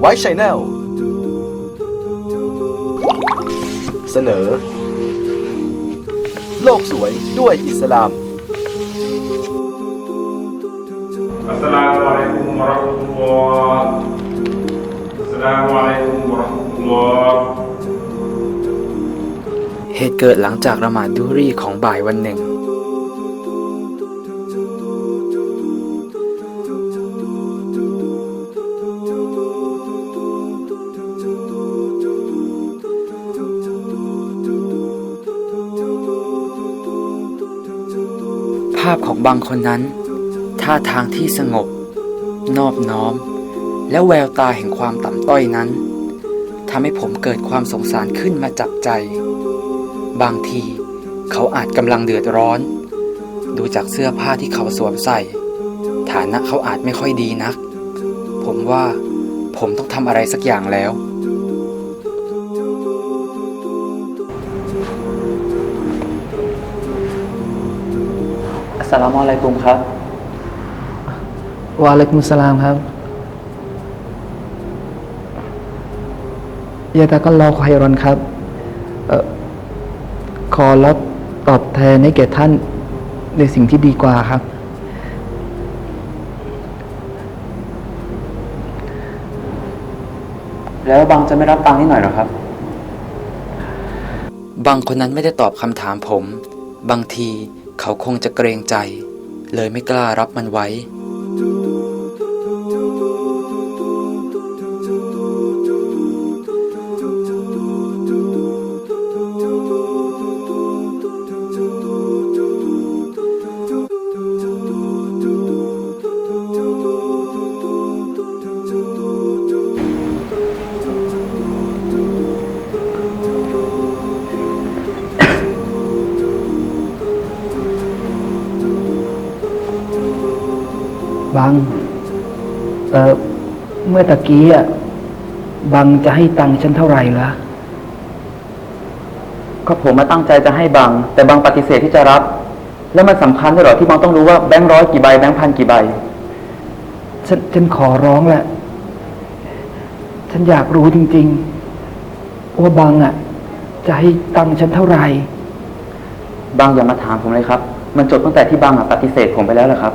ไว้ชัยแนลเสนอ โลกสวยด้วยอิสลาม Assalamualaikum warahmatullahi Assalamualaikum warahmatullahi เหตุเกิดหลังจากละหมาดดูรีของบ่ายวันหนึ่งาพของบางคนนั้น ท่าทางที่สงบ นอบน้อม และแววตาแห่งความต่ำต้อยนั้นทำให้ผมเกิดความสงสารขึ้นมาจับใจ บางทีเขาอาจกำลังเดือดร้อน ดูจากเสื้อผ้าที่เขาสวมใส่ ฐานะเขาอาจไม่ค่อยดีนัก ผมว่าผมต้องทำอะไรสักอย่างแล้ว อัสสลามุอะลัยกุมครับ วะอะลัยกุมสลามครับยาตาก็รอคอยรอนครับเออขอรับตอบแทนให้แก่ท่านในสิ่งที่ดีกว่าครับ แล้วบางจะไม่รับตังค์นิดหน่อยหรอครับ บางคนนั้นไม่ได้ตอบคำถามผม บางที เขาคงจะเกรงใจ เลยไม่กล้ารับมันไว้ บัง เออเมื่อตะกี้อะบังจะให้ตังค์ฉันเท่าไหร่ละก็ผมมาตั้งใจจะให้บางแต่บางปฏิเสธที่จะรับ แล้วมันสำคัญด้วยเหรอที่บางต้องรู้ว่าแบงค์ร้อยกี่ใบแบงค์พันกี่ใบ ฉันฉันขอร้องแหละ ฉันอยากรู้จริงๆว่าบังอะ จะให้ตังค์ฉันเท่าไหร่ บางอย่ามาถามผมเลยครับ มันจบตั้งแต่ที่บางอะปฏิเสธผมไปแล้วแหละครับ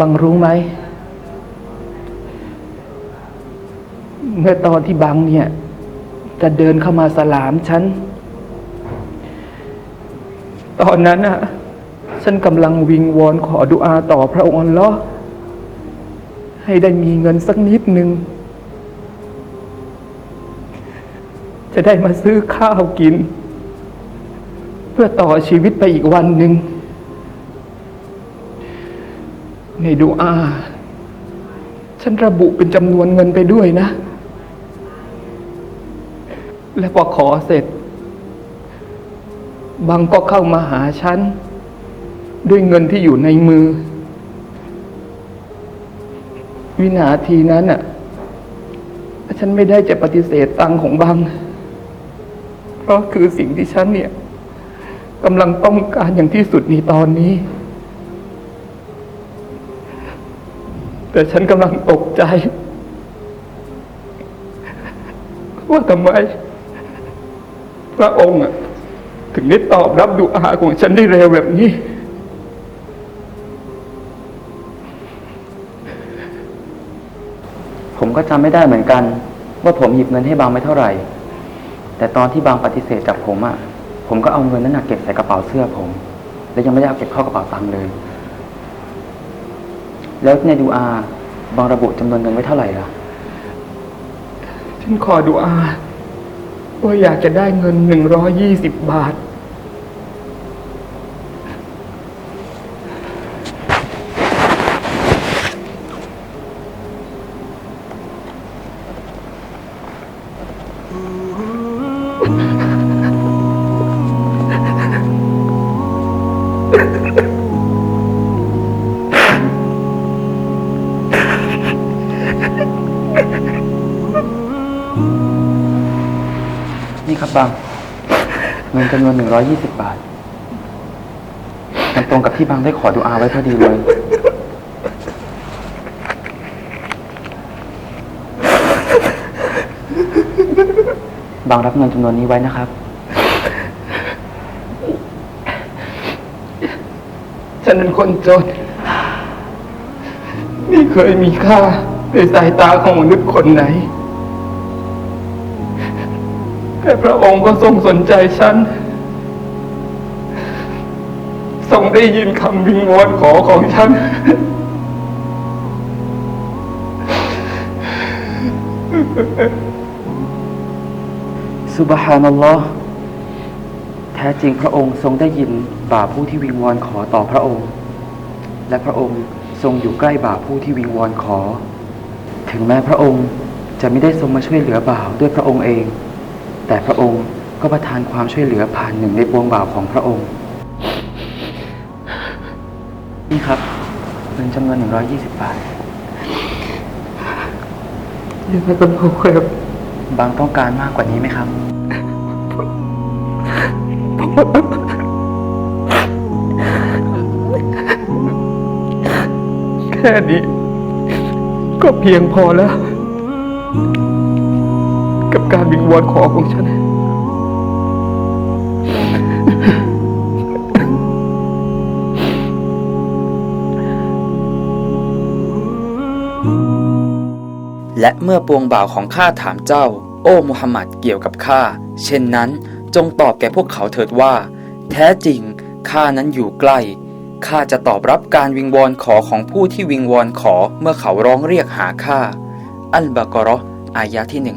บังรู้ไหม เมื่อตอนที่บังเนี่ย จะเดินเข้ามาสลามฉัน ตอนนั้นน่ะฉันกำลังวิงวอนขอดุอาต่อพระองค์อัลลอฮ์ให้ได้มีเงินสักนิดหนึ่งจะได้มาซื้อข้าวกิน เพื่อต่อชีวิตไปอีกวันหนึ่ง ในดูอา ฉันระบุเป็นจำนวนเงินไปด้วยนะ และพอขอเสร็จ บางก็เข้ามาหาฉัน ด้วยเงินที่อยู่ในมือ วินาทีนั้นน่ะฉันไม่ได้จะปฏิเสธตังของบาง เพราะคือสิ่งที่ฉันเนี่ยกำลังต้องการอย่างที่สุดในตอนนี้ แต่ฉันกำลังตกใจ ว่าทำไม พระองค์ถึงได้ตอบรับดูอาของฉันได้เร็วแบบนี้ ผมก็จำไม่ได้เหมือนกัน ว่าผมหยิบเงินให้บางไม่เท่าไหร่ แต่ตอนที่บางปฏิเสธจากผมอะผมก็เอาเงินนั้นนะเก็บใส่กระเป๋าเสื้อผม และยังไม่ได้เอาเก็บเข้ากระเป๋าตังค์เลย แล้วในดูอาบางระบุจำนวนเงินไว้เท่าไหร่ล่ะ ฉันขอดูอาว่าอยากจะได้เงินหนึ่งร้อยี่สิบบาท นี่ครับบางเงินจำนวนหนึ่งร้อยยี่สิบบาทมันตรงกับที่บางได้ขอดูอาไว้พอดีเลยบางรับเงินจำนวนนี้ไว้นะครับ ฉันเป็นคนจน ไม่เคยมีค่า ในสายตาของมนุษย์คนไหน แต่พระองค์ก็ทรงสนใจฉัน ทรงได้ยินคำวิงวอนขอของฉันซุบฮานัลลอฮ์แท้จริงพระองค์ทรงได้ยินบ่าผู้ที่วิงวอนขอต่อพระองค์ และพระองค์ทรงอยู่ใกล้บ่าผู้ที่วิงวอนขอ ถึงแม้พระองค์จะไม่ได้ทรงมาช่วยเหลือบ่าวด้วยพระองค์เอง แต่พระองค์ก็ประทานความช่วยเหลือผ่านหนึ่งในปวงบ่าวของพระองค์ นี่ครับเงินจำนวน120บาทยังไงก็พอครับบางต้องการมากกว่านี้ไหมครับ แค่นี้ ก็เพียงพอแล้ว กับการวิงวอนขอของฉัน และเมื่อปวงบ่าวของข้าถามเจ้า โอ้มุฮัมมัดเกี่ยวกับข้า เช่นนั้นจงตอบแก่พวกเขาเถิดว่า แท้จริงข้านั้นอยู่ใกล้ ข้าจะตอบรับการวิงวอนขอของผู้ที่วิงวอนขอเมื่อเขาร้องเรียกหาข้า อัลบากรออายะที่ 186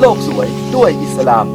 โลกสวยด้วยอิสลาม